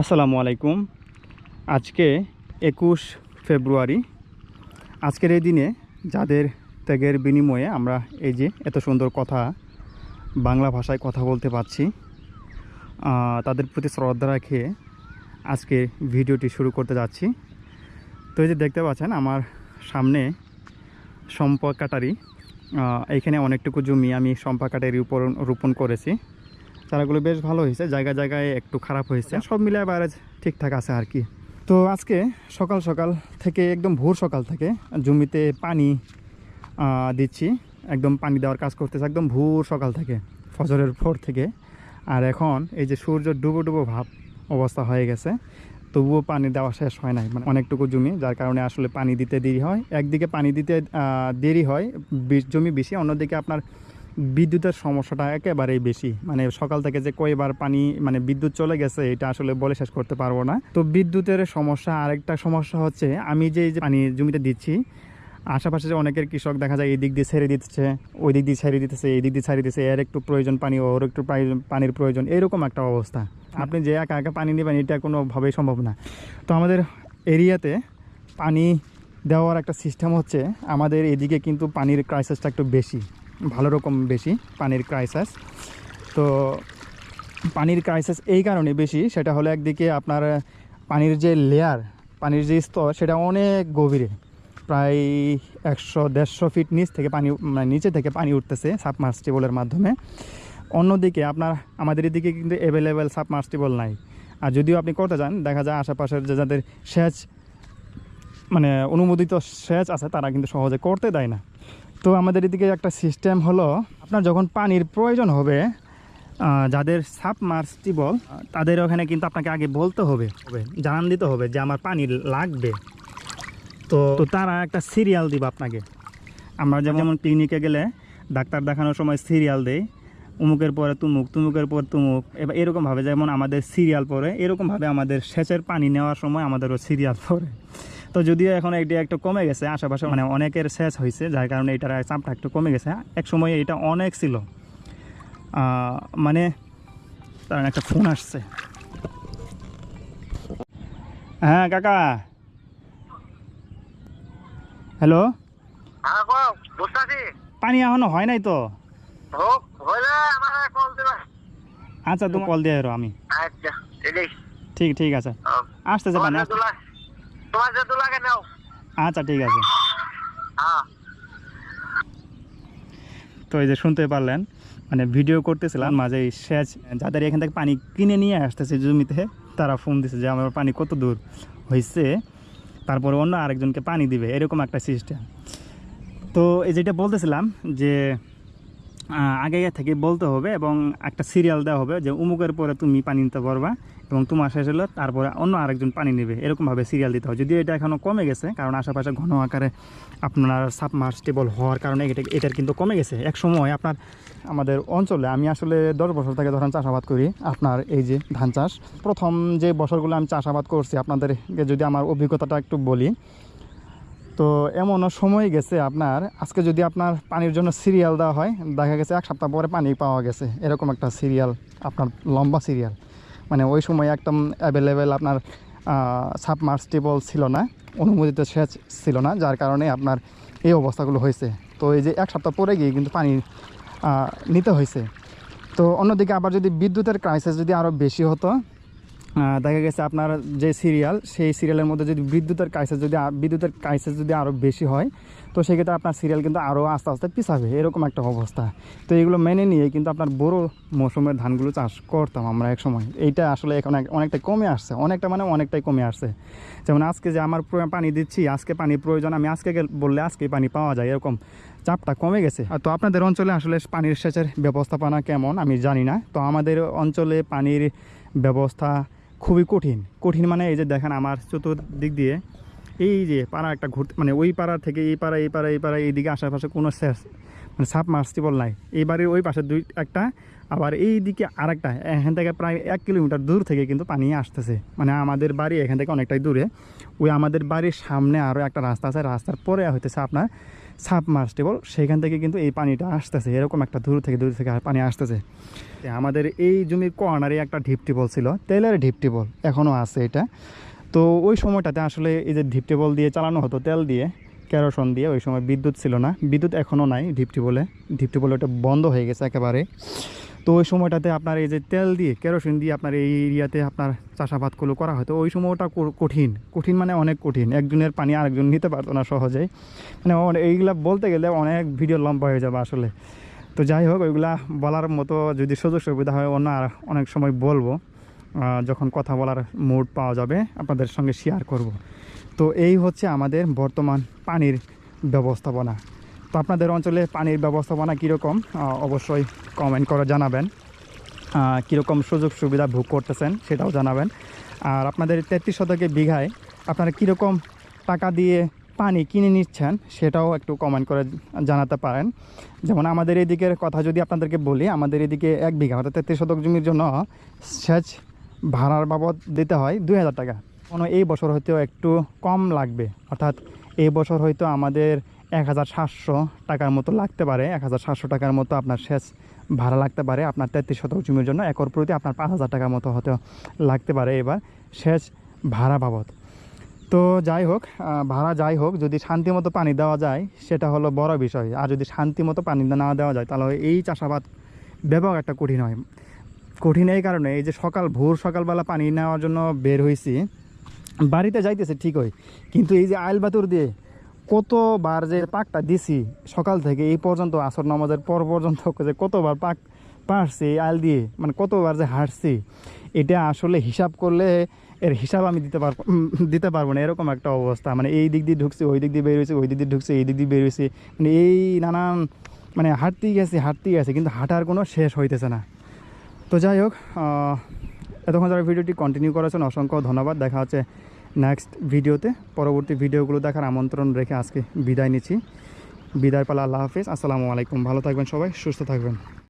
আসসালামু আলাইকুম। আজকে একুশ ফেব্রুয়ারি। আজকের এই দিনে যাদের ত্যাগের বিনিময়ে আমরা এই যে এত সুন্দর কথা বাংলা ভাষায় কথা বলতে পারছি তাদের প্রতি শ্রদ্ধা রেখে আজকে ভিডিওটি শুরু করতে যাচ্ছি। তো এই যে দেখতে পাচ্ছেন আমার সামনে সম্পা কাটারি আহ, এইখানে অনেকটুকু জমি আমি সম্পা কাটারি উপর রোপণ করেছি। চারাগুলো বেশ ভালো হয়েছে জায়গায় জায়গায় একটু খারাপ হয়েছে। সব মিলে আবার ঠিকঠাক আছে আর কি। তো আজকে সকাল সকাল থেকে একদম ভোর সকাল থেকে জমিতে পানি দিচ্ছি। একদম পানি দেওয়ার কাজ করতেছে একদম ভোর সকাল থেকে ফজরের পর থেকে। আর এখন এই যে সূর্য ডুবো ডুবো ভাব অবস্থা হয়ে গেছে তবুও পানি দেওয়া শেষ হয় নাই। মানে অনেকটুকু জমি যার কারণে আসলে পানি দিতে দেরি হয়। একদিকে পানি দিতে দেরি হয় জমি বেশি অন্যদিকে আপনার বিদ্যুতের সমস্যাটা একেবারেই বেশি। মানে সকাল থেকে যে কয়বার পানি মানে বিদ্যুৎ চলে গেছে, এটা আসলে বলে শেষ করতে পারব না। তো বিদ্যুতের সমস্যা, আরেকটা সমস্যা হচ্ছে, আমি যে পানি জমিতে দিচ্ছি, আশেপাশে যে অনেকের কৃষক দেখা যায় এই দিক দিয়ে ছেড়ে দিচ্ছে ওই দিক দিয়ে ছেড়ে দিতেছে এই দিক দিয়ে ছেড়ে দিতেছে, এর একটু প্রয়োজন পানি, ওর একটু পানির প্রয়োজন, এরকম একটা অবস্থা। আপনি যে একা একা পানি নেবেন, এটা কোনোভাবেই সম্ভব না। তো আমাদের এরিয়াতে পানি দেওয়ার একটা সিস্টেম হচ্ছে, আমাদের এদিকে কিন্তু পানির ক্রাইসিসটা একটু বেশি। ভালো রকম বেশি পানির ক্রাইসিস তো পানির ক্রাইসিস এই কারণে বেশি, সেটা হলো একদিকে আপনার পানির যে লেয়ার পানির যে স্তর, সেটা অনেক গভীরে। প্রায় একশো, দেড়শো ফিট নিচ থেকে পানি মানে নিচে থেকে পানি উঠতেছে সাবমার্সিবলের মাধ্যমে। অন্যদিকে আপনার, আমাদের এদিকে কিন্তু অ্যাভেলেবেল সাবমার্সিবল নাই। আর যদিও আপনি করতে যান দেখা যায় আশেপাশের যে যাদের সেচ মানে অনুমোদিত সেচ আছে, তারা কিন্তু সহজে করতে দেয় না। তো আমাদের এদিকে একটা সিস্টেম হলো, আপনার যখন পানির প্রয়োজন হবে যাদের সাবমার্সিবল তাদের ওখানে কিন্তু আপনাকে আগে বলতে হবে জানান দিতে হবে যে আমার পানি লাগবে। তো তো তারা একটা সিরিয়াল দিবে আপনাকে। আমরা যেমন ক্লিনিকে গেলে ডাক্তার দেখানোর সময় সিরিয়াল দেয় উমুকের পরে তুমুক, তুমুকের পর তুমুক, এবার এরকমভাবে যেমন আমাদের সিরিয়াল পড়ে এরকমভাবে আমাদের সেচের পানি নেওয়ার সময় আমাদেরও সিরিয়াল পড়ে তো যদিও এখন এটি একটু কমে গেছে আশেপাশে মানে অনেকের শেষ হয়েছে যার কারণে এটার চাপটা একটু কমে গেছে। এক সময় এটা অনেক ছিল। মানে তার একটা ফোন আসছে। হ্যাঁ কাকা। হ্যালো। হ্যাঁ পানি এখনও হয় নাই তো? আচ্ছা তুমি কল দিয়ে আমি। আচ্ছা ঠিক ঠিক আছে। আসতেছে পানি আসতে- দুলা তোমার যে দুলাকে নাও। আচ্ছা ঠিক আছে। হ্যাঁ। তো এই যে শুনতে পারলেন মানে ভিডিও করতেছিলাম মাঝে সেচ যাদের এখান থেকে পানি কিনে নিয়ে আসতেছে জমিতে তারা ফোন দিছে যে আমার পানি কত দূর হয়েছে তারপর অন্য আরেকজনকে পানি দিবে এরকম একটা সিস্টেম তো এই যেটা বলতেছিলাম যে আগে থেকে বলতে হবে এবং একটা সিরিয়াল দেওয়া হবে যে উমুকের পরে তুমি পানি নিতে পারবা এবং তোমার শেষ হলো, তারপরে অন্য আরেকজন পানি নেবে। এরকমভাবে সিরিয়াল দিতে হবে। যদিও এটা এখনও কমে গেছে, কারণ আশেপাশে ঘন আকারে আপনার সাবমার্সিবল হওয়ার কারণে এটা, এটার কিন্তু কমে গেছে। এক সময় আপনার, আমাদের অঞ্চলে, আমি আসলে দশ বছর থেকে ধরেন চাষাবাদ করি, আপনার এই যে ধান চাষ। প্রথম যে বছরগুলো আমি চাষাবাদ করছি আপনাদেরকে যদি আমার অভিজ্ঞতাটা একটু বলি তো এমনও সময় গেছে আপনার, আজকে যদি আপনার পানির জন্য সিরিয়াল দেওয়া হয়, দেখা গেছে এক সপ্তাহ পরে পানি পাওয়া গেছে। এরকম একটা সিরিয়াল, আপনার লম্বা সিরিয়াল। মানে ওই সময় একদম অ্যাভেলেবেল আপনার সাবমার্সিবল ছিল না, অনুমোদিত সেচ ছিল না, যার কারণে আপনার এই অবস্থাগুলো হয়েছে। তো এই যে এক সপ্তাহ পরে গিয়ে কিন্তু পানি নিতে হয়েছে। তো অন্যদিকে আবার যদি বিদ্যুতের ক্রাইসিস যদি আরও বেশি হতো দেখা গেছে আপনার যে সিরিয়াল সেই সিরিয়ালের মধ্যে যদি বিদ্যুতের ক্রাইসিস যদি বিদ্যুতের ক্রাইসিস যদি আরও বেশি হয়, তো সেক্ষেত্রে আপনার সিরিয়াল কিন্তু আরও আস্তে আস্তে পিছাবে। এরকম একটা অবস্থা। তো এগুলো মেনে নিয়ে কিন্তু আপনার বড় মৌসুমের ধানগুলো চাষ করতাম আমরা এক সময় এইটা আসলে এখন অনেকটা কমে আসছে। অনেকটা মানে অনেকটাই কমে আসছে। যেমন আজকে যে আমার পানি দিচ্ছি, আজকে পানি প্রয়োজন, আমি আজকে বললে আজকে পানি পাওয়া যায়, এরকম চাপটা কমে গেছে। তো আপনাদের অঞ্চলে আসলে পানির সেচের ব্যবস্থাপনা কেমন? আমি জানি না। তো আমাদের অঞ্চলে পানির ব্যবস্থা খুবই কঠিন। কঠিন মানে এই যে দেখেন আমার চতুর্দিক দিয়ে এই যে পাড়া একটা ঘুরতে মানে ওই পাড়া থেকে এই পাড়া এই পাড়া এই পাড়া এইদিকে আশেপাশে কোনো শেষ মানে সাবমার্সিবল নাই। এই বাড়ির ওই পাশে দুই একটা, আবার এই দিকে আরেকটা। এখান থেকে প্রায় এক কিলোমিটার দূর থেকে কিন্তু পানি আসতেছে। মানে আমাদের বাড়ি এখান থেকে অনেকটাই দূরে। ওই আমাদের বাড়ির সামনে আরও একটা রাস্তা আছে। রাস্তার পরে হইতেছে আপনার সাবমার্সটেবল সেখান থেকে কিন্তু এই পানিটা আসতেছে। এরকম একটা দূর থেকে দূর থেকে পানি আসতেছে। আমাদের এই জমির কর্নারে একটা ঢিপ টিবল ছিল, তেলের ঢিপ টিবল এখনও আছে এটা। তো ওই সময়টাতে আসলে এই যে ঢিপ টিবল দিয়ে চালানো হতো, তেল দিয়ে ক্যারোসন দিয়ে, ওই সময় বিদ্যুৎ ছিল না। বিদ্যুৎ এখনও নাই ঢিপ টিবল ওটা বন্ধ হয়ে গেছে একেবারে। তো ওই সময়টাতে আপনার এই যে তেল দিয়ে, কেরোসিন দিয়ে আপনার এই এরিয়াতে আপনার চাষাবাদগুলো করা হতো, ওই সময়টা কঠিন। কঠিন মানে অনেক কঠিন। একজনের পানি আরেকজন নিতে পারতো না সহজেই মানে এইগুলা বলতে গেলে অনেক ভিডিও লম্বা হয়ে যাবে আসলে। তো যাই হোক, ওইগুলা বলার মতো যদি সুযোগ সুবিধা হয়, অন্য আর অনেক সময় বলব। যখন কথা বলার মুড পাওয়া যাবে, আপনাদের সঙ্গে শেয়ার করব। তো এই হচ্ছে আমাদের বর্তমান পানির ব্যবস্থাপনা। তো আপনাদের অঞ্চলে পানির ব্যবস্থাপনা কীরকম? অবশ্যই কমেন্ট করে জানাবেন। কীরকম সুযোগ সুবিধা ভোগ করতেছেন সেটাও জানাবেন। আর আপনাদের তেত্রিশ শতকে বিঘায় আপনারা কীরকম টাকা দিয়ে পানি কিনে নিচ্ছেন সেটাও একটু কমেন্ট করে জানাতে পারেন। যেমন আমাদের এদিকের কথা যদি আপনাদেরকে বলি, আমাদের এদিকে এক বিঘা, অর্থাৎ তেত্রিশ শতক জমির জন্য সেচ ভাড়ার বাবদ দিতে হয় দুই হাজার টাকা। কোনো এই বছর হয়তো একটু কম লাগবে, অর্থাৎ এই বছর হয়তো আমাদের এক হাজার সাতশো টাকার মতো লাগতে পারে। এক হাজার সাতশো টাকার মতো আপনার সেচ ভাড়া লাগতে পারে। আপনার তেত্রিশ শতক জমির জন্য একর প্রতি আপনার পাঁচ হাজার টাকার মতো হয়তো লাগতে পারে এবার সেচ ভাড়া বাবদ। তো যাই হোক ভাড়া যাই হোক, যদি শান্তিমতো পানি দেওয়া যায়, সেটা হলো বড় বিষয়। আর যদি শান্তিমতো পানি না দেওয়া যায়, তাহলে এই চাষাবাদ ব্যাপক একটা কঠিন হয়। কঠিন এই কারণে এই যে সকাল, ভোর সকালবেলা পানি নেওয়ার জন্য বের হয়েছি বাড়িতে যাইতেছে ঠিকই। কিন্তু এই যে আইল বাতুর দিয়ে কতবার যে পাকটা দিছি সকাল থেকে এই পর্যন্ত, আসর নামাজের পর পর্যন্ত যে কতবার পাক পারছি আল দিয়ে মানে কতবার যে হাঁটছি, এটা আসলে হিসাব করলে এর হিসাব আমি দিতে পারব দিতে পারব না, এরকম একটা অবস্থা। মানে এই দিক দিয়ে ঢুকছি, ওই দিক দিয়ে বেরিয়েছি ওই দিক দিয়ে ঢুকছি, এই দিক দিয়ে বেরিয়েছি মানে এই নানান মানে হাঁটতেই গেছি হাঁটতেই গেছি, কিন্তু হাঁটার কোনো শেষ হইতেছে না। তো যাই হোক এতক্ষণ যারা ভিডিওটি কন্টিনিউ করেছেন, অসংখ্য ধন্যবাদ। দেখা হচ্ছে নেক্সট ভিডিওতে পরবর্তী ভিডিওগুলো দেখার আমন্ত্রণ রেখে আজকে বিদায় নিচ্ছি। বিদায় পালা, আল্লাহ হাফিজ। আসসালামু আলাইকুম। ভালো থাকবেন সবাই, সুস্থ থাকবেন।